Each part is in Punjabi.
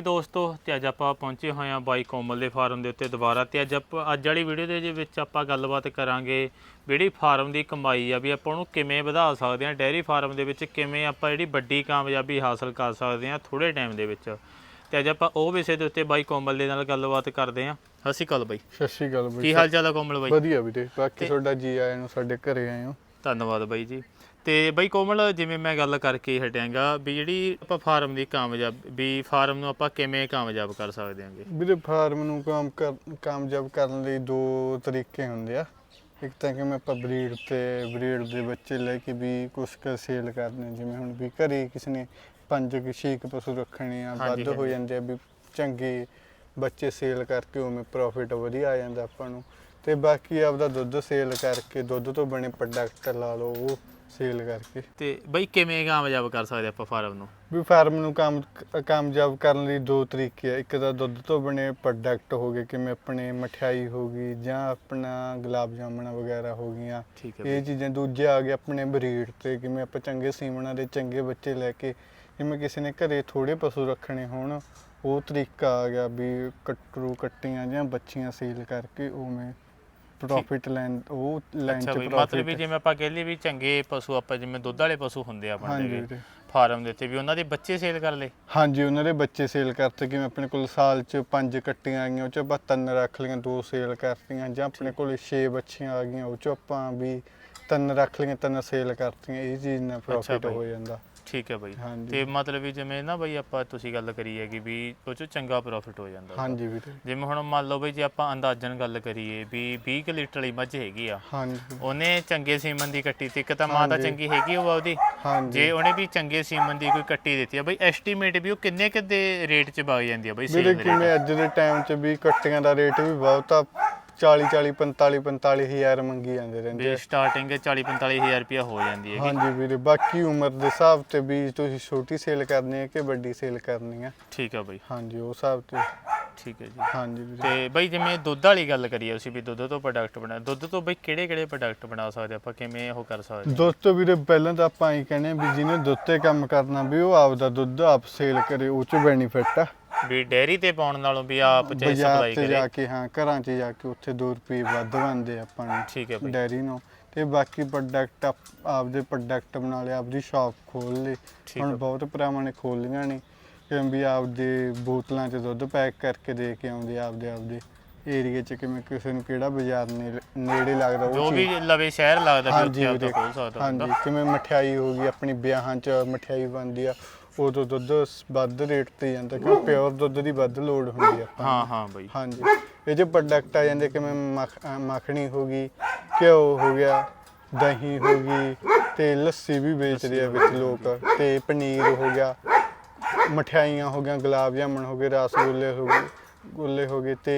ਦੋਸਤੋ ਤੇ ਅੱਜ ਆਪਾਂ ਪਹੁੰਚੇ ਹੋਏ ਹਾਂ ਬਾਈ ਕੋਮਲ ਦੇ ਫਾਰਮ ਦੇ ਉੱਤੇ ਦੁਬਾਰਾ ਤੇ ਅੱਜ ਆਪਾਂ ਅੱਜ ਵਾਲੀ ਵੀਡੀਓ ਦੇ ਵਿੱਚ ਆਪਾਂ ਗੱਲਬਾਤ ਕਰਾਂਗੇ ਜਿਹੜੀ ਫਾਰਮ ਦੀ ਕਮਾਈ ਆ ਵੀ ਆਪਾਂ ਉਹਨੂੰ ਕਿਵੇਂ ਵਧਾ ਸਕਦੇ ਹਾਂ ਡੈਰੀ ਫਾਰਮ ਦੇ ਵਿੱਚ ਕਿਵੇਂ ਆਪਾਂ ਜਿਹੜੀ ਵੱਡੀ ਕਾਮਯਾਬੀ ਹਾਸਲ ਕਰ ਸਕਦੇ ਹਾਂ ਥੋੜੇ ਟਾਈਮ ਦੇ ਵਿੱਚ। ਤੇ ਅੱਜ ਆਪਾਂ ਉਹ ਵਿਸ਼ੇ ਦੇ ਉੱਤੇ ਬਾਈ ਕੋਮਲ ਦੇ ਨਾਲ ਗੱਲਬਾਤ ਕਰਦੇ ਹਾਂ। ਸਤਿ ਸ਼੍ਰੀ ਅਕਾਲ ਬਾਈ। ਸਤਿ ਸ਼੍ਰੀ ਅਕਾਲ ਕੀ ਬਾਈ ਹਾਲ ਚਾਲ ਆ ਕੋਮਲ ਬਾਈ? ਵਧੀਆ ਵੀਰੇ ਬਾਕੀ ਤੁਹਾਡਾ ਜੀ ਆਇਆਂ ਨੂੰ ਸਾਡੇ ਘਰੇ ਆਏ ਹੋ ਧੰਨਵਾਦ ਬਾਈ ਜੀ। ਤੇ ਬਾਈ ਕੋਮਲ ਜਿਵੇਂ ਮੈਂ ਗੱਲ ਕਰਕੇ ਹਟਿਆਂਗਾ ਵੀ ਜਿਹੜੀ ਆਪਾਂ ਫਾਰਮ ਦੀ ਕਾਮਯਾਬ ਵੀ ਫਾਰਮ ਨੂੰ ਆਪਾਂ ਕਿਵੇਂ ਕਾਮਯਾਬ ਕਰ ਸਕਦੇ ਹਾਂਗੇ? ਵੀਰੇ ਫਾਰਮ ਨੂੰ ਕੰਮ ਕਰ ਕਾਮਯਾਬ ਕਰਨ ਲਈ ਦੋ ਤਰੀਕੇ ਹੁੰਦੇ ਆ। ਇੱਕ ਤਾਂ ਕਿ ਮੈਂ ਆਪਾਂ ਬਰੀਡ ਤੇ ਬਰੀਡ ਦੇ ਬੱਚੇ ਲੈ ਕੇ ਵੀ ਕੁਛ ਕੁ ਸੇਲ ਕਰਨੇ ਜਿਵੇਂ ਹੁਣ ਵੀ ਘਰੇ ਕਿਸੇ ਨੇ ਪੰਜ ਕਿ ਛੇ ਕੁ ਪਸ਼ੂ ਰੱਖਣੇ ਆ ਹਾਂਜੀ, ਵੱਧ ਹੋ ਹਾਂਜੀ। ਜਾਂਦੇ ਆ ਵੀ ਚੰਗੇ ਬੱਚੇ ਸੇਲ ਕਰਕੇ ਉਵੇਂ ਪ੍ਰੋਫਿਟ ਵਧੀਆ ਆ ਜਾਂਦਾ ਆਪਾਂ ਨੂੰ। ਤੇ ਬਾਕੀ ਆਪਦਾ ਦੁੱਧ ਸੇਲ ਕਰਕੇ ਦੁੱਧ ਤੋਂ ਬਣੇ ਪ੍ਰੋਡਕਟ ਲਾ ਲਓ ਉਹ ਸੇਲ ਕਰਕੇ। ਤੇ ਬਾਈ ਕਿਵੇਂ ਕਾਮਯਾਬ ਕਰ ਸਕਦੇ ਆਪਾਂ ਫਾਰਮ ਨੂੰ? ਵੀ ਫਾਰਮ ਨੂੰ ਕੰਮ ਕਾਮਯਾਬ ਕਰਨ ਲਈ ਦੋ ਤਰੀਕੇ ਆ। ਇੱਕ ਤਾਂ ਦੁੱਧ ਤੋਂ ਬਣੇ ਪ੍ਰੋਡਕਟ ਹੋ ਗਏ ਕਿਵੇਂ ਆਪਣੇ ਮਠਿਆਈ ਹੋ ਗਈ ਜਾਂ ਆਪਣਾ ਗੁਲਾਬ ਜਾਮਣਾ ਵਗੈਰਾ ਹੋ ਗਈਆਂ। ਠੀਕ ਹੈ ਇਹ ਚੀਜ਼ਾਂ ਦੂਜੇ ਆ ਗਏ ਆਪਣੇ ਬਰੀਡ ਤੇ ਕਿਵੇਂ ਆਪਾਂ ਚੰਗੇ ਸੀਮਣਾ ਦੇ ਚੰਗੇ ਬੱਚੇ ਲੈ ਕੇ ਜਿਵੇਂ ਕਿਸੇ ਨੇ ਘਰੇ ਥੋੜੇ ਪਸ਼ੂ ਰੱਖਣੇ ਹੋਣ ਉਹ ਤਰੀਕਾ ਆ ਗਿਆ ਵੀ ਕਟਰੂ ਕੱਟੀਆਂ ਜਾਂ ਬੱਚੀਆਂ ਸੇਲ ਕਰਕੇ ਉਵੇਂ ਪ੍ਰੋਫਿਟ ਲੈਣ ਉਹ ਲੈਣ ਅੱਛਾ ਚ ਮਤਲਬ ਵੀ ਜਿਵੇਂ ਆਪਾਂ ਕਹਿ ਵੀ ਚੰਗੇ ਪਸ਼ੂ ਆਪਾਂ ਜਿਵੇਂ ਦੁੱਧ ਵਾਲੇ ਪਸ਼ੂ ਹੁੰਦੇ ਆ ਆਪਣੇ ਹਾਂਜੀ ਦੇ। ਫਾਰਮ ਦੇ ਉੱਤੇ ਵੀ ਉਹਨਾਂ ਦੇ ਬੱਚੇ ਸੇਲ ਕਰ ਲਏ ਹਾਂਜੀ ਉਹਨਾਂ ਦੇ ਬੱਚੇ ਸੇਲ ਕਰਤੇ ਕਿਵੇਂ ਆਪਣੇ ਕੋਲ ਸਾਲ ਚ ਪੰਜ ਕੱਟੀਆਂ ਆਈਆਂ ਉਹ ਚ ਆਪਾਂ ਤਿੰਨ ਰੱਖ ਲਈਆਂ ਦੋ ਸੇਲ ਕਰਤੀਆਂ ਜਾਂ ਆਪਣੇ ਕੋਲ 6 ਬੱਚੀਆਂ ਆ ਗਈਆਂ ਉਹ ਚ ਆਪਾਂ ਵੀ ਤਿੰਨ ਰੱਖ ਲਈਆਂ ਤਿੰਨ ਸੇਲ ਕਰਤੀਆਂ ਇਹ ਚੀਜ਼ ਨਾਲ ਪ੍ਰੋਫਿਟ ਬਾਈ। ਹੋ ਜਾਂਦਾ ਠੀਕ ਹੈ ਬਾਈ। ਹਾਂਜੀ। ਤੇ ਮਤਲਬ ਵੀ ਜਿਵੇਂ ਨਾ ਬਾਈ ਆਪਾਂ ਤੁਸੀਂ ਗੱਲ ਕਰੀ ਹੈਗੀ ਵੀ ਉਹ ਚ ਚੰਗਾ ਪ੍ਰੋਫਿਟ ਹੋ ਜਾਂਦਾ। ਉਹਦਾ। ਹਾਂਜੀ ਵੀਰੇ ਜਿਵੇਂ ਹੁਣ ਮੰਨ ਲਓ ਬਈ ਜੇ ਆਪਾਂ ਅੰਦਾਜ਼ਨ ਗੱਲ ਕਰੀਏ ਵੀ 20 ਕੁ ਲੀਟਰ ਵਾਲੀ ਮੱਝ ਹੈਗੀ ਆ ਹਾਂਜੀ। ਉਹਨੇ ਚੰਗੇ ਸੀਮਨ ਦੀ ਕੱਟੀ ਤੇ ਇੱਕ ਤਾਂ ਮਾਂ ਤਾਂ ਹਾਂਜੀ। ਚੰਗੀ ਹੈਗੀ ਉਹ ਉਹਦੀ ਹਾਂਜੀ। ਜੇ ਉਹਨੇ ਵੀ ਚੰਗੇ ਸੀਮਨ ਦੀ ਕੋਈ ਕੱਟੀ ਦਿੱਤੀ ਆ ਬਈ ਐਸਟੀਮੇਟ ਵੀ ਉਹ ਕਿੰਨੇ ਕਿੱਦੇ ਰੇਟ 'ਚ ਵਗ ਜਾਂਦੀ ਆ ਬਈ ਵੀਰੇ ਸੇਲ ਕਿਵੇਂ ਅੱਜ ਦੇ ਟਾਈਮ ਚ ਵੀ ਕੱਟੀਆਂ ਦਾ ਰੇਟ ਵੀ ਬਹੁਤ ਆ। 40 40 45 45 ਹਜ਼ਾਰ ਮੰਗੀ ਜਾਂਦੇ ਰਹਿੰਦੇ ਵੀ ਆ ਸਟਾਰਟਿੰਗ 40 45000 ਰੁਪਇਆ ਹੋ ਜਾਂਦੀ ਹੈਗੀ। ਹਾਂਜੀ ਵੀਰੇ ਬਾਕੀ ਉਮਰ ਦੇ ਹਿਸਾਬ ਤੇ ਵੀ ਤੁਸੀਂ ਛੋਟੀ ਸੇਲ ਕਰਨੀ ਹੈ ਕਿ ਵੱਡੀ ਸੇਲ ਕਰਨੀ ਹੈ? ਠੀਕ ਆ ਬਈ। ਹਾਂਜੀ ਉਹ ਹਿਸਾਬ ਤੇ। ਠੀਕ ਹੈ ਜੀ। ਹਾਂਜੀ ਵੀਰੇ। ਤੇ ਬਈ ਜਿਵੇਂ ਦੁੱਧ ਵਾਲੀ ਗੱਲ ਕਰੀਏ ਅਸੀਂ ਵੀ ਦੁੱਧ ਤੋਂ ਪ੍ਰੋਡਕਟ ਬਣਾ ਦੁੱਧ ਤੋਂ ਬਈ ਕਿਹੜੇ ਕਿਹੜੇ ਪ੍ਰੋਡਕਟ ਬਣਾ ਸਕਦੇ ਆਪਾਂ? ਕਿਵੇਂ ਉਹ ਕਰ ਸਕਦੇ ਦੋਸਤੋ ਵੀਰੇ ਪਹਿਲਾਂ ਤਾਂ ਆਪਾਂ ਇਹ ਕਹਿੰਦੇ ਵੀ ਜਿਹਨੇ ਦੁੱਧ ਤੇ ਕੰਮ ਕਰਨਾ ਵੀ ਉਹ ਆਪਦਾ ਦੁੱਧ ਆਪ ਸੇਲ ਕਰੇ ਉਹ ਚ ਬੈਨੀਫਿਟ ਆ। ਵੀ ਡੈਰੀ ਤੇ ਪਾਉਣ ਨਾਲੋਂ ਵੀ ਆਪ ਚ ਬਾਜ਼ਾਰ ਸਪਲਾਈ ਤੇ ਜਾ ਕਰੇ ਕੇ ਹਾਂ ਘਰਾਂ 'ਚ ਜਾ ਕੇ ਉੱਥੇ 2 ਰੁਪਏ ਵੱਧ ਬਣਦੇ ਆਪਾਂ ਨੂੰ ਠੀਕ ਹੈ ਬਈ। ਡੈਰੀ ਨੂੰ। ਤੇ ਬਾਕੀ ਪ੍ਰੋਡਕਟ ਆਪਦੇ ਪ੍ਰੋਡਕਟ ਬਣਾ ਲਿਆ ਆਪਦੀ ਸ਼ਾਪ ਖੋਲ ਲਈ ਠੀਕ ਹੁਣ ਹੈ। ਬਹੁਤ ਭਰਾਵਾਂ ਨੇ ਖੋਲ ਲਈਆਂ ਨੇ ਕਿ ਵੀ ਆਪਦੇ ਬੋਤਲਾਂ 'ਚ ਦੁੱਧ ਪੈਕ ਕਰਕੇ ਦੇ ਕੇ ਆਉਂਦੇ ਆ ਆਪਦੇ ਆਪਦੇ ਏਰੀਏ 'ਚ ਕਿਵੇਂ ਕਿਸੇ ਨੂੰ ਕਿਹੜਾ ਬਾਜ਼ਾਰ ਨੇੜੇ ਲੱਗਦਾ ਉਹ ਜੋ ਵੀ ਚੀਜ਼- ਲਵੇ ਸ਼ਹਿਰ ਲੱਗਦਾ ਵੀ ਉੱਥੇ ਆਪਦਾ ਵੀਰੇ, ਖੋਲ ਸਕਦਾ ਹਾਂਜੀ ਬੰਦਾ। ਕਿਵੇਂ ਮਠਿਆਈ ਹੋ ਗਈ ਆਪਣੀ ਵਿਆਹਾਂ 'ਚ ਮਠਿਆਈ ਬਣਦੀ ਆ ਉਦੋਂ ਦੁੱਧ ਵੱਧ ਰੇਟ ਤੇ ਜਾਂਦਾ ਕਿਉਂ ਪਿਓਰ ਦੁੱਧ ਦੀ ਵੱਧ ਲੋੜ ਹੁੰਦੀ ਆ ਆਪਾਂ ਨੂੰ। ਹਾਂ ਹਾਂ ਬਈ ਹਾਂਜੀ ਇਹ ਜੇ ਪ੍ਰੋਡਕਟ ਆ ਜਾਂਦੇ ਕਿਵੇਂ ਮੱਖ- ਅਹ ਮੱਖਣੀ ਹੋ ਗਈ ਘਿਓ ਹੋ ਗਿਆ ਦਹੀਂ ਹੋ ਗਈ ਤੇ ਲੱਸੀ ਵੀ ਵੇਚਦੇ ਆ ਵਿੱਚ ਲੋਕ ਤੇ ਪਨੀਰ ਹੋ ਗਿਆ ਮਠਿਆਈਆਂ ਹੋ ਗਈਆਂ ਗੁਲਾਬ ਜਾਮਣ ਹੋ ਗਏ ਰਸਗੁੱਲੇ ਹੋ ਗਏ ਗੁੱਲੇ ਹੋ ਗਏ ਤੇ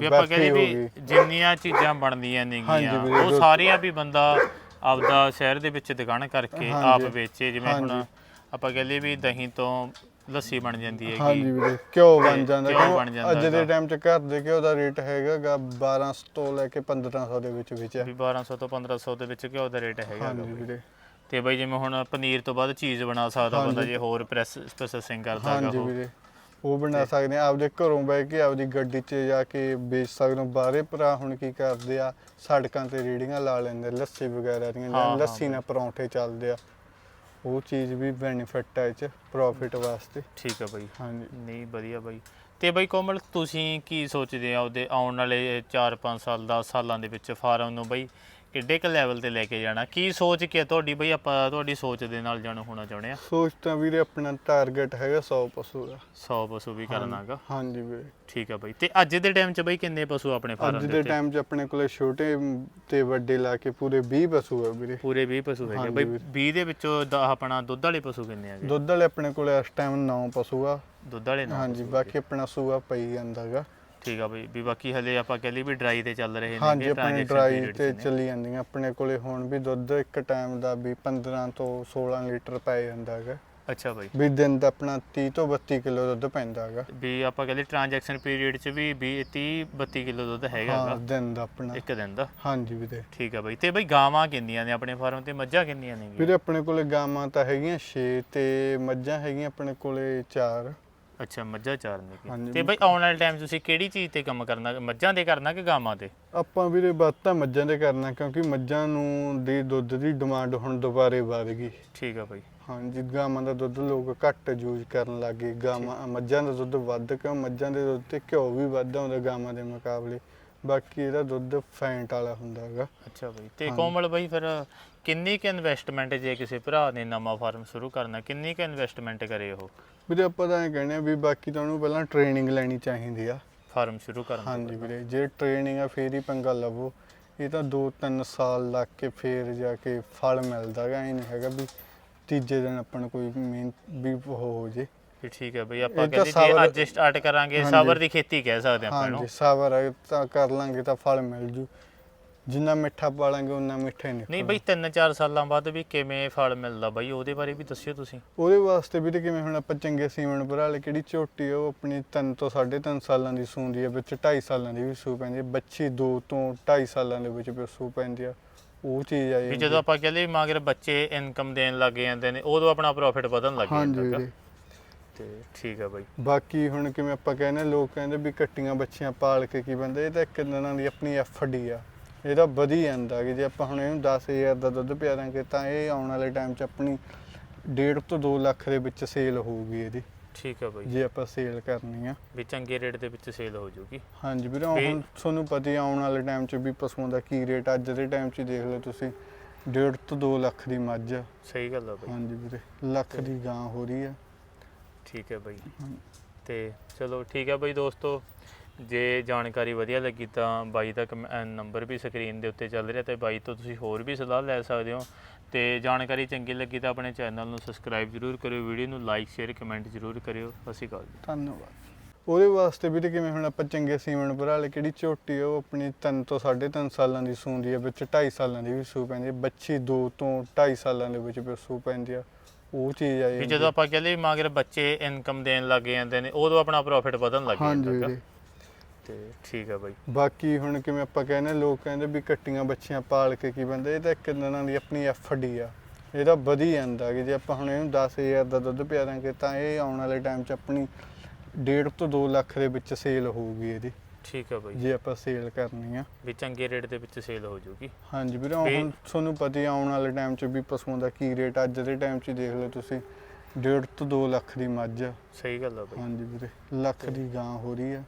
ਵੀ ਆਪਾਂ ਬਰਫੀ ਕਹਿੰਦੇ ਹੋ ਵੀ ਗਈ ਜਿੰਨੀਆਂ ਚੀਜ਼ਾਂ ਬਣਦੀਆਂ ਨੇਗੀਆਂ ਹਾਂਜੀ ਵੀਰੇ, ਉਹ ਜੋ- ਸਾਰੀਆਂ ਵੀ ਬੰਦਾ ਆਪਦਾ ਸ਼ਹਿਰ ਦੇ ਵਿੱਚ ਦੁਕਾਨ ਕਰਕੇ ਆਪ ਹਾਂਜੀ। ਵੇਚੇ ਜਿਵੇਂ ਹੁਣ ਹਾਂਜੀ। ਆਪਾਂ ਕਹਿੰਦੇ ਵੀ ਦਹੀਂ ਤੋਂ ਲੱਸੀ ਬਣ ਜਾਂਦੀ ਹੈਗੀ। ਹਾਂਜੀ ਵੀਰੇ ਘਿਓ ਬਣ ਜਾਂਦਾ। ਘਿਓ ਕਿਉਂ ਬਣ ਜਾਂਦਾ ਅੱਜ ਦੇ ਹੈਗਾ। ਟਾਈਮ 'ਚ ਘਰ ਦੇ ਘਿਓ ਦਾ ਰੇਟ ਹੈਗਾ ਗਾ 1200 ਤੋਂ ਲੈ ਕੇ 1500 ਦੇ ਵਿੱਚ ਵਿੱਚ ਹੈ ਵੀ 1200 ਤੋਂ 1500 ਦੇ ਵਿੱਚ ਘਿਓ ਦਾ ਰੇਟ ਹੈਗਾ ਹਾਂਜੀ ਗਾ। ਵੀਰੇ। ਤੇ ਬਈ ਜਿਵੇਂ ਹੁਣ ਪਨੀਰ ਤੋਂ ਬਾਅਦ ਚੀਜ਼ ਬਣਾ ਸਕਦਾ ਬੰਦਾ ਹਾਂਜੀ। ਜੇ ਹੋਰ ਪ੍ਰੈਸ ਪ੍ਰੋਸੈਸਿੰਗ ਕਰਦਾ ਹੈਗਾ ਹਾਂਜੀ ਉਹ। ਵੀਰੇ ਉਹ ਬਣਾ ਸਕਦੇ ਆ। ਆਪਦੇ ਘਰੋਂ ਬਹਿ ਕੇ ਆਪਦੀ ਗੱਡੀ 'ਚ ਜਾ ਕੇ ਵੇਚ ਸਕਦੇ ਹੋ। ਬਾਹਰੇ ਭਰਾ ਹੁਣ ਕੀ ਕਰਦੇ ਆ? ਸੜਕਾਂ ਤੇ ਰੇੜੀਆਂ ਲਾ ਲੈਂਦੇ ਲੱਸੀ ਵਗੈਰਾ ਦੀਆਂ। ਹਾਂ, ਜਾਂ ਹਾਂ ਲੱਸੀ ਨਾਲ ਪਰੌਂਠੇ ਚੱਲਦੇ ਆ। ਉਹ ਚੀਜ਼ ਵੀ ਬੈਨੀਫਿਟ ਹੈ 'ਚ ਪ੍ਰੋਫਿਟ ਵਾਸਤੇ। ਠੀਕ ਹੈ ਬਈ। ਹਾਂਜੀ। ਨਹੀਂ ਵਧੀਆ ਬਾਈ। ਤੇ ਬਾਈ ਕੋਮਲ ਤੁਸੀਂ ਕੀ ਸੋਚਦੇ ਆ ਉਹਦੇ ਆਉਣ ਵਾਲੇ 4-5 ਸਾਲ 10 ਸਾਲਾਂ ਦੇ ਵਿੱਚ ਫਾਰਮ ਨੂੰ ਬਾਈ? ਕਿੱਡੇ ਕੁ ਲੈਵਲ ਤੇ ਲੈ ਕੇ ਜਾਣਾ? ਕੀ ਸੋਚ ਕੇ ਤੁਹਾਡੀ ਬਈ ਆਪਾਂ ਤੁਹਾਡੀ ਸੋਚ ਦੇ ਨਾਲ ਜਾਣੂ ਹੋਣਾ ਚਾਹੁੰਦੇ ਆ? ਸੋਚ ਤਾਂ ਵੀਰੇ ਆਪਣਾ ਟਾਰਗੇਟ ਹੈਗਾ 100 ਪਸ਼ੂ ਦਾ। 100 ਪਸ਼ੂ ਵੀ ਕਰਨਾਗਾ ਹਾਂਜੀ ਵੀਰੇ। ਠੀਕ ਆ ਬਾਈ। ਤੇ ਅੱਜ ਦੇ ਟਾਈਮ 'ਚ ਬਾਈ ਕਿੰਨੇ ਪਸ਼ੂ ਆਪਣੇ ਫਾਰਮ ਅੱਜ ਦੇ ਦੇ ਉੱਤੇ? ਟਾਈਮ 'ਚ ਆਪਣੇ ਕੋਲੇ ਛੋਟੇ ਤੇ ਵੱਡੇ ਲਾ ਕੇ ਪੂਰੇ 20 ਪਸ਼ੂ ਆ ਵੀਰੇ। ਪੂਰੇ 20 ਪਸ਼ੂ ਹੈਗੇ ਬਾਈ ਵੀਰ। 20 ਦੇ ਵਿੱਚੋਂ ਦ- ਆਪਣਾ ਦੁੱਧ ਵਾਲੇ ਪਸ਼ੂ ਕਿੰਨੇ ਹੈਗੇ? ਦੁੱਧ ਵਾਲੇ ਆਪਣੇ ਕੋਲੇ ਇਸ ਟਾਈਮ 9 ਪਸ਼ੂ ਆ। ਦੁੱਧ ਵਾਲੇ ਨਾ ਹਾਂਜੀ ਬਾਕੀ ਆਪਣਾ ਸੂਆ ਪਈ ਜਾਂਦਾਗਾ ਠੀਕ ਆ ਬਾਈ ਵੀ ਬਾਕੀ ਹਲੇ ਆਪਾਂ ਕਹਿ ਲਈ ਵੀ ਡਰਾਈ ਤੇ ਚੱਲ ਰਹੇ ਹਾਂਜੀ ਨੇਗੇ ਆਪਣੇ ਡਰਾਈ ਤੇ ਨੇ। ਚੱਲੀ ਜਾਂਦੀਆਂ। ਆਪਣੇ ਕੋਲੇ ਹੁਣ ਵੀ ਦੁੱਧ ਇੱਕ ਟਾਈਮ ਦਾ ਵੀ 15 ਤੋਂ 16 ਲੀਟਰ ਪੈ ਜਾਂਦਾ ਹੈਗਾ। ਅੱਛਾ ਬਾਈ। ਵੀ ਦਿਨ ਦਾ ਆਪਣਾ 30 ਤੋਂ 32 ਕਿਲੋ ਦੁੱਧ ਪੈਂਦਾ ਹੈਗਾ। ਵੀ ਆਪਾਂ ਕਹਿੰਦੇ ਟ੍ਰਾਂਜੈਕਸ਼ਨ ਪੀਰੀਅਡ 'ਚ ਵੀ 20 30 32 ਕਿਲੋ ਦੁੱਧ ਹੈਗਾ ਹਾਂ ਦਿਨ ਦਾ ਆਪਣਾ। ਇੱਕ ਦਿਨ ਦਾ। ਹਾਂਜੀ ਵੀਰੇ ਠੀਕ ਆ ਬਾਈ। ਤੇ ਬਾਈ ਗਾਵਾਂ ਕਿੰਨੀਆਂ ਨੇ ਆਪਣੇ ਫਾਰਮ ਤੇ? ਮੱਝਾਂ ਕਿੰਨੀਆਂ ਨੇ ਵੀਰੇ ਆਪਣੇ ਕੋਲੇ ਗਾਵਾਂ ਤਾਂ ਹੈਗੀਆਂ 6 ਤੇ ਮੱਝਾਂ ਹੈਗੀਆਂ ਆਪਣੇ ਕੋਲੇ 4 ਅੱਛਾ ਮੱਝਾਂ ਚਾਰਨੇ ਹਾਂਜੀ। ਕੀ। ਤੇ ਬਈ ਆਉਣ ਵਾਲੇ ਟਾਈਮ ਤੁਸੀਂ ਕਿਹੜੀ ਚੀਜ਼ ਤੇ ਕੰਮ ਕਰਨਾ ਮੱਝਾਂ ਦੇ ਕਰਨਾ ਕਿ ਗਾਵਾਂ ਤੇ ਆਪਾਂ ਵੀਰੇ ਵੱਧ ਤਾਂ ਮੱਝਾਂ ਦੇ ਕਰਨਾ ਕਿਉਂਕਿ ਮੱਝਾਂ ਨੂੰ ਦੀ ਦੁੱਧ ਦੀ ਡਿਮਾਂਡ ਹੁਣ ਦੁਬਾਰੇ ਵਧ ਗਈ। ਠੀਕ ਆ ਬਈ। ਹਾਂਜੀ ਗਾਵਾਂ ਦਾ ਦੁੱਧ ਲੋਕ ਘੱਟ ਯੂਜ਼ ਕਰਨ ਲੱਗ ਗਾਵਾਂ ਮੱਝਾਂ ਦਾ ਦੁੱਧ ਵੱਧ ਕਿਉਂ? ਮੱਝਾਂ ਦੇ ਦੁੱਧ ਤੇ ਘਿਓ ਵੀ ਵੱਧ ਆਉਂਦਾ ਗਾਵਾਂ ਦੇ ਮੁਕਾਬਲੇ। ਬਾਕੀ ਇਹਦਾ ਦੁੱਧ ਫੈਂਟ ਵਾਲਾ ਹੁੰਦਾ ਹੈਗਾ। ਅੱਛਾ ਬਈ ਤੇ ਹਾਂਜੀ। ਕੋਮਲ ਬਈ ਫਿਰ ਕਿੰਨੀ ਕੁ ਇਨਵੈਸਟਮੈਂਟ ਜੇ ਕਿਸੇ ਭਰਾ ਨੇ ਨਵਾਂ ਫਾਰਮ ਸ਼ੁਰੂ ਕਰਨਾ ਕਿੰਨੀ ਕੁ ਇਨਵੈਸਟਮੈਂਟ ਕਰੇ ਉਹ? ਵੀਰੇ ਆਪਾਂ ਤਾਂ ਇਹ ਕਹਿੰਦੇ ਆ ਵੀ ਬਾਕੀ ਤਾਂ ਉਹਨੂੰ ਪਹਿਲਾਂ ਟ੍ਰੇਨਿੰਗ ਲੈਣੀ ਚਾਹੀਦੀ ਆ। ਫਾਰਮ ਸ਼ੁਰੂ ਕਰਨ ਤੋਂ ਹਾਂਜੀ? ਵੀਰੇ ਜੇ ਟ੍ਰੇਨਿੰਗ ਆ ਫੇਰ ਹੀ ਪੰਗਾ ਲਵੋ। ਇਹ ਤਾਂ 2-3 ਸਾਲ ਲੱਗ ਕੇ ਫੇਰ ਜਾ ਕੇ ਫਲ ਮਿਲਦਾ ਗਾ ਇਹ ਨਹੀਂ ਹੈਗਾ ਵੀ ਤੀਜੇ ਦਿਨ ਆਪਾਂ ਨੂੰ ਕੋਈ ਮੇਨ ਵੀ ਉਹ ਹੋ ਜੇ। ਠੀਕ ਹੈ ਬਈ ਆਪਾਂ ਇਹ ਤਾਂ ਕਹਿੰਦੇ ਜੇ ਸਬਰ- ਅੱਜ ਸਟਾਰਟ ਕਰਾਂਗੇ ਹਾਂਜੀ। ਸਬਰ ਦੀ ਖੇਤੀ ਕਹਿ ਸਕਦੇ ਆਪਾਂ ਹਾਂਜੀ ਹੈ ਤਾਂ ਕਰ ਲਾਂਗੇ ਤਾਂ ਫਲ ਮਿਲ ਜੂ। ਜਿੰਨਾ ਮਿੱਠਾ ਪਾਲਾਂਗੇ ਉਨਾ ਮਿੱਠਾ ਹੀ ਨਹੀਂ ਬਈ 3-4 ਸਾਲਾਂ ਬਾਅਦ ਵੀ ਕਿਵੇਂ ਫਲ ਮਿਲਦਾ ਬਈ? ਉਹਦੇ ਬਾਰੇ ਵੀ ਦੱਸਿਓ ਤੁਸੀਂ। ਉਹਦੇ ਵਾਸਤੇ ਵੀ ਤੇ ਕਿਵੇਂ ਹੁਣ ਆਪਾਂ ਚੰਗੇ ਸੀਮਨ ਭਰਾ ਲੈ ਕਿਹੜੀ ਝੋਟੀ ਆ ਉਹ ਆਪਣੀ 3 ਤੋਂ 3.5 ਸਾਲਾਂ ਦੀ ਸੂੰਦੀ ਹੈ ਵਿੱਚ 2.5 ਸਾਲਾਂ ਦੀ ਵੀ ਸੂ ਪੈਂਦੀ ਹੈ ਬੱਚੀ 2 ਤੋਂ 2.5 ਸਾਲਾਂ ਦੇ ਵਿੱਚ ਵੀ ਸੂ ਪੈਂਦੀ ਆ। ਉਹ ਚੀਜ਼ ਆ ਵੀ ਜਾਂਦੀ ਆਪਾਂ ਕਹਿੰਦੇ ਮਗਰ ਬੱਚੇ ਇਨਕਮ ਦੇਣ ਲੱਗ ਜਾਂਦੇ ਨੇ ਉਦੋਂ ਆਪਣਾ ਪ੍ਰੋਫਿਟ ਵਧਣ ਲੱਗ ਹਾਂਜੀ ਜਾਂਦਾ ਵੀਰੇ। ਤੇ ਠੀਕ ਹੈ ਬਈ। ਬਾਕੀ ਹੁਣ ਕਿਵੇਂ ਆਪਾਂ ਕਹਿੰਦੇ ਲੋਕ ਕਹਿੰਦੇ ਵੀ ਕੱਟੀਆਂ ਬੱਚੀਆਂ ਪਾਲ ਕੇ ਕੀ ਬੰਦੇ ਇਹ ਤਾਂ ਇੱਕ ਦਿਨਾਂ ਦੀ ਆਪਣੀ ਐਫਡੀ ਆ। ਇਹਦਾ ਵਧੀ ਜਾਂਦਾ ਕਿ ਜੇ ਆਪਾਂ ਹੁਣ ਇਹਨੂੰ 10000 ਦਾ ਦੁੱਧ ਪਿਆ ਦਾਂਗੇ ਤਾਂ ਇਹ ਆਉਣ ਵਾਲੇ ਟਾਈਮ 'ਚ ਆਪਣੀ 1.5 ਤੋਂ 2 ਲੱਖ ਦੇ ਵਿੱਚ ਸੇਲ ਹੋਊਗੀ ਇਹਦੀ। ਠੀਕ ਹੈ ਬਈ। ਜੇ ਆਪਾਂ ਸੇਲ ਕਰਨੀ ਆ। ਵੀ ਚੰਗੇ ਰੇਟ ਦੇ ਵਿੱਚ ਸੇਲ ਹੋ ਜਾਊਗੀ। ਹਾਂਜੀ ਵੀਰੇ ਹੁਣ ਤੁਹਾਨੂੰ ਪਤਾ ਹੀ ਆ, ਆਉਣ ਵਾਲੇ ਟਾਈਮ 'ਚ ਵੀ ਪਸ਼ੂਆਂ ਦਾ ਕੀ ਰੇਟ ਅੱਜ ਦੇ ਟਾਈਮ 'ਚ ਹੀ ਦੇਖ ਲਓ ਤੁਸੀਂ 1.5 ਤੋਂ 2 ਲੱਖ ਦੀ ਮੱਝ ਆ। ਸਹੀ ਗੱਲ ਆ ਬਈ। ਹਾਂਜੀ ਵੀਰੇ ਲੱਖ ਦੀ ਗਾਂ ਹੋ ਰਹੀ ਆ। ਠੀਕ ਹੈ ਬਈ। ਤੇ ਚਲੋ ਠੀਕ ਹੈ ਬਈ ਦੋਸਤੋ ਜੇ ਜਾਣਕਾਰੀ ਵਧੀਆ ਲੱਗੀ ਤਾਂ ਬਾਈ ਦਾ ਨੰਬਰ ਵੀ ਸਕਰੀਨ ਦੇ ਉੱਤੇ ਚੱਲ ਰਿਹਾ ਤੇ ਬਾਈ ਤੋਂ ਤੁਸੀਂ ਹੋਰ ਵੀ ਸਲਾਹ ਲੈ ਸਕਦੇ ਹੋ। ਤੇ ਜਾਣਕਾਰੀ ਚੰਗੀ ਲੱਗੀ ਤਾਂ ਆਪਣੇ ਚੈਨਲ ਨੂੰ ਸਬਸਕ੍ਰਾਈਬ ਜ਼ਰੂਰ ਕਰਿਓ ਵੀਡੀਓ ਨੂੰ ਲਾਈਕ ਸ਼ੇਅਰ ਕਮੈਂਟ ਜ਼ਰੂਰ ਕਰਿਓ। ਅਕਾਲ ਜੀ। ਧੰਨਵਾਦ। ਉਹਦੇ ਵਾਸਤੇ ਵੀ ਤੇ ਕਿਵੇਂ ਹੁਣ ਆਪਾਂ ਚੰਗੇ ਸੀਮਨ ਭਰਾ ਲੈ ਕਿਹੜੀ ਝੋਟੀ ਉਹ ਆਪਣੀ 3 ਤੋਂ 3.5 ਸਾਲਾਂ ਦੀ ਸੂੰਦੀ ਹੈ ਵਿੱਚ 2.5 ਸਾਲਾਂ ਦੀ ਵੀ ਸੂ ਪੈਂਦੀ ਹੈ ਬੱਚੀ 2 ਤੋਂ 2.5 ਸਾਲਾਂ ਦੇ ਵਿੱਚ ਵੀ ਸੂ ਪੈਂਦੀ ਆ। ਉਹ ਚੀਜ਼ ਆ ਵੀ ਜਾਂਦੀ ਆਪਾਂ ਕਹਿੰਦੇ ਮਗਰ ਬੱਚੇ ਇਨਕਮ ਦੇਣ ਲੱਗ ਜਾਂਦੇ ਨੇ ਉਦੋਂ ਆਪਣਾ ਪ੍ਰੋਫਿਟ ਵਧਣ ਲੱਗ ਜਾਂਦਾ। ਵੀਰੇ। ਤੇ ਠੀਕ ਹੈ ਬਾਈ। ਬਾਕੀ ਹੁਣ ਕਿਵੇਂ ਆਪਾਂ ਕਹਿੰਦੇ ਲੋਕ ਕਹਿੰਦੇ ਵੀ ਕੱਟੀਆਂ ਬੱਚੀਆਂ ਪਾਲ ਕੇ ਕੀ ਬੰਦੇ ਇਹ ਤਾਂ ਇੱਕ ਦਿਨਾਂ ਦੀ ਆਪਣੀ ਐਫਡੀ ਆ। ਇਹਦਾ ਵਧੀ ਜਾਂਦਾ ਕਿ ਜੇ ਆਪਾਂ ਹੁਣ ਇਹਨੂੰ 10000 ਦਾ ਦੁੱਧ ਪਿਆ ਦਾਂਗੇ ਤਾਂ ਇਹ ਆਉਣ ਵਾਲੇ ਟਾਈਮ 'ਚ ਆਪਣੀ 1.5 ਤੋਂ 2 ਲੱਖ ਦੇ ਵਿੱਚ ਸੇਲ ਹੋਊਗੀ ਇਹਦੀ। ਠੀਕ ਹੈ ਬਾਈ। ਜੇ ਆਪਾਂ ਸੇਲ ਕਰਨੀ ਆ। ਵੀ ਚੰਗੇ ਰੇਟ ਦੇ ਵਿੱਚ ਸੇਲ ਹੋ ਜਾਊਗੀ। ਹਾਂਜੀ ਵੀਰੇ ਹੁਣ ਤੁਹਾਨੂੰ ਪਤਾ ਹੀ ਆ, ਆਉਣ ਵਾਲੇ ਟਾਈਮ 'ਚ ਵੀ ਪਸ਼ੂਆਂ ਦਾ ਕੀ ਰੇਟ ਅੱਜ ਦੇ ਟਾਈਮ 'ਚ ਹੀ ਦੇਖ ਲਓ ਤੁਸੀਂ 1.5 ਤੋਂ 2 ਲੱਖ ਦੀ ਮੱਝ ਆ। ਸਹੀ ਗੱਲ ਆ ਬਾਈ। ਹਾਂਜੀ ਵੀਰੇ ਲੱਖ ਦੀ ਗਾਂ ਹੋ ਰਹੀ ਆ।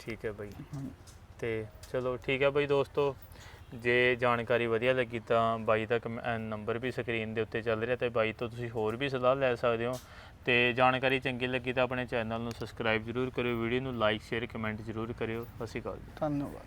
ਠੀਕ ਹੈ ਬਾਈ। ਹਾਂਜੀ। ਤੇ ਚਲੋ ਠੀਕ ਹੈ ਬਾਈ ਦੋਸਤੋ, ਜੇ ਜਾਣਕਾਰੀ ਵਧੀਆ ਲੱਗੀ ਤਾਂ ਬਾਈ ਦਾ ਕਮ ਨੰਬਰ ਵੀ ਸਕਰੀਨ ਦੇ ਉੱਤੇ ਚੱਲ ਰਿਹਾ ਤੇ ਬਾਈ ਤੋਂ ਤੁਸੀਂ ਹੋਰ ਵੀ ਸਲਾਹ ਲੈ ਸਕਦੇ ਹੋ। ਤੇ ਜਾਣਕਾਰੀ ਚੰਗੀ ਲੱਗੀ ਤਾਂ ਆਪਣੇ ਚੈਨਲ ਨੂੰ ਸਬਸਕ੍ਰਾਈਬ ਜ਼ਰੂਰ ਕਰਿਓ, ਵੀਡੀਓ ਨੂੰ ਲਾਈਕ ਸ਼ੇਅਰ ਕਮੈਂਟ ਜ਼ਰੂਰ ਕਰਿਓ। ਸਤਿ ਸ਼੍ਰੀ ਅਕਾਲ ਜੀ। ਧੰਨਵਾਦ।